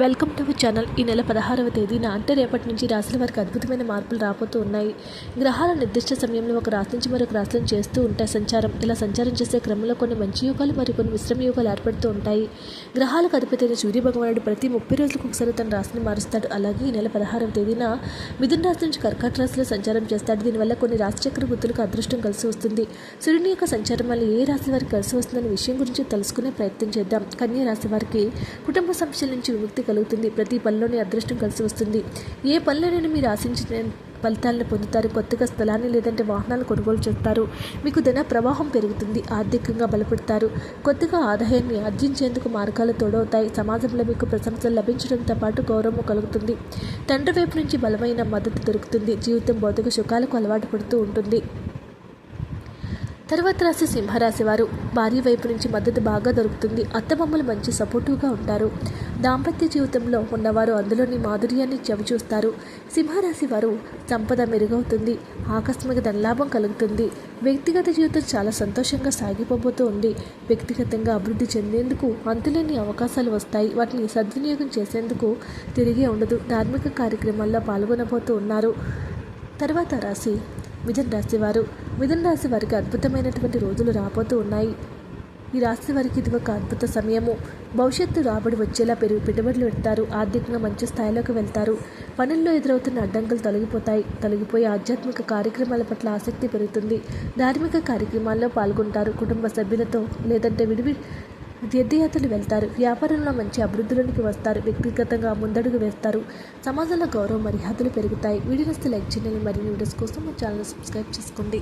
Welcome to our channel. ఈ నెల పదహారవ తేదీన అంటే రేపటి నుంచి రాశుల వారికి అద్భుతమైన మార్పులు రాబోతూ ఉన్నాయి. గ్రహాల నిర్దిష్ట సమయంలో ఒక రాశి నుంచి మరొక రాశులను చేస్తూ ఉంటాయి సంచారం. ఇలా సంచారం చేసే క్రమంలో కొన్ని మంచి యోగాలు మరియు కొన్ని మిశ్రమ యోగాలు ఏర్పడుతూ ఉంటాయి. గ్రహాలకు అధిపతి సూర్య భగవానుడు ప్రతి ముప్పై రోజులకు ఒకసారి తన రాశిని మారుస్తాడు. అలాగే ఈ నెల పదహారవ తేదీన మిథున రాశి నుంచి కర్కాట రాశిలో సంచారం చేస్తాడు. దీనివల్ల కొన్ని రాశిచక్ర గుర్తులకు అదృష్టం కలిసి వస్తుంది. సూర్యుని యొక్క సంచారం వల్ల ఏ రాశి వారికి కలిసి వస్తుందనే విషయం గురించి తెలుసుకునే ప్రయత్నం చేద్దాం. కన్యా రాశి వారికి కుటుంబ సమస్యల నుంచి విముక్తి కలుగుతుంది. ప్రతి పనిలోనే అదృష్టం కలిసి వస్తుంది. ఏ పనిలోనైనా మీరు ఆశించిన ఫలితాలను పొందుతారు. కొత్తగా స్థలాన్ని లేదంటే వాహనాలు కొనుగోలు చేస్తారు. మీకు ధన ప్రవాహం పెరుగుతుంది. ఆర్థికంగా బలపడతారు. కొత్తగా ఆదాయాన్ని ఆర్జించేందుకు మార్గాలు తోడవుతాయి. సమాజంలో మీకు ప్రశంసలు లభించడంతో పాటు గౌరవం కలుగుతుంది. తండ్రి వైపు నుంచి బలమైన మద్దతు దొరుకుతుంది. జీవితం భౌతిక సుఖాలకు అలవాటు పడుతూ ఉంటుంది. తర్వాత రాశి సింహరాశి వారు భార్య వైపు నుంచి మద్దతు బాగా దొరుకుతుంది. అత్తమమ్మలు మంచి సపోర్టివ్గా ఉంటారు. దాంపత్య జీవితంలో ఉన్నవారు అందులోని మాధుర్యాన్ని చవిచూస్తారు. సింహరాశి వారు సంపద మెరుగవుతుంది. ఆకస్మిక ధనలాభం కలుగుతుంది. వ్యక్తిగత జీవితం చాలా సంతోషంగా సాగిపోబోతూ ఉంది. వ్యక్తిగతంగా అభివృద్ధి చెందేందుకు అంతులేని అవకాశాలు వస్తాయి. వాటిని సద్వినియోగం చేసేందుకు తిరిగే ఉండదు. ధార్మిక కార్యక్రమాల్లో పాల్గొనబోతూ ఉన్నారు. తర్వాత రాశి మిథున రాశివారు మిథున రాశి వారికి అద్భుతమైనటువంటి రోజులు రాబోతూ ఉన్నాయి. ఈ రాశి వారికి ఇది ఒక అద్భుత సమయము. భవిష్యత్తు రాబడి వచ్చేలా పెరుగు పెట్టుబడులు పెడతారు. ఆర్థికంగా మంచి స్థాయిలోకి వెళ్తారు. పనుల్లో ఎదురవుతున్న అడ్డంకులు తొలగిపోతాయి. తొలగిపోయి ఆధ్యాత్మిక కార్యక్రమాల పట్ల ఆసక్తి పెరుగుతుంది. ధార్మిక కార్యక్రమాల్లో పాల్గొంటారు. కుటుంబ సభ్యులతో లేదంటే విడివి తీర్థయాత్రలు వెళ్తారు. వ్యాపారంలో మంచి అభివృద్ధిలోనికి వస్తారు. వ్యక్తిగతంగా ముందడుగు వేస్తారు. సమాజంలో గౌరవ మర్యాదలు పెరుగుతాయి. వీడియోస్ లైక్ చేయండి. మరిన్ని వీడియోస్ కోసం మా ఛానల్ సబ్స్క్రైబ్ చేసుకోండి.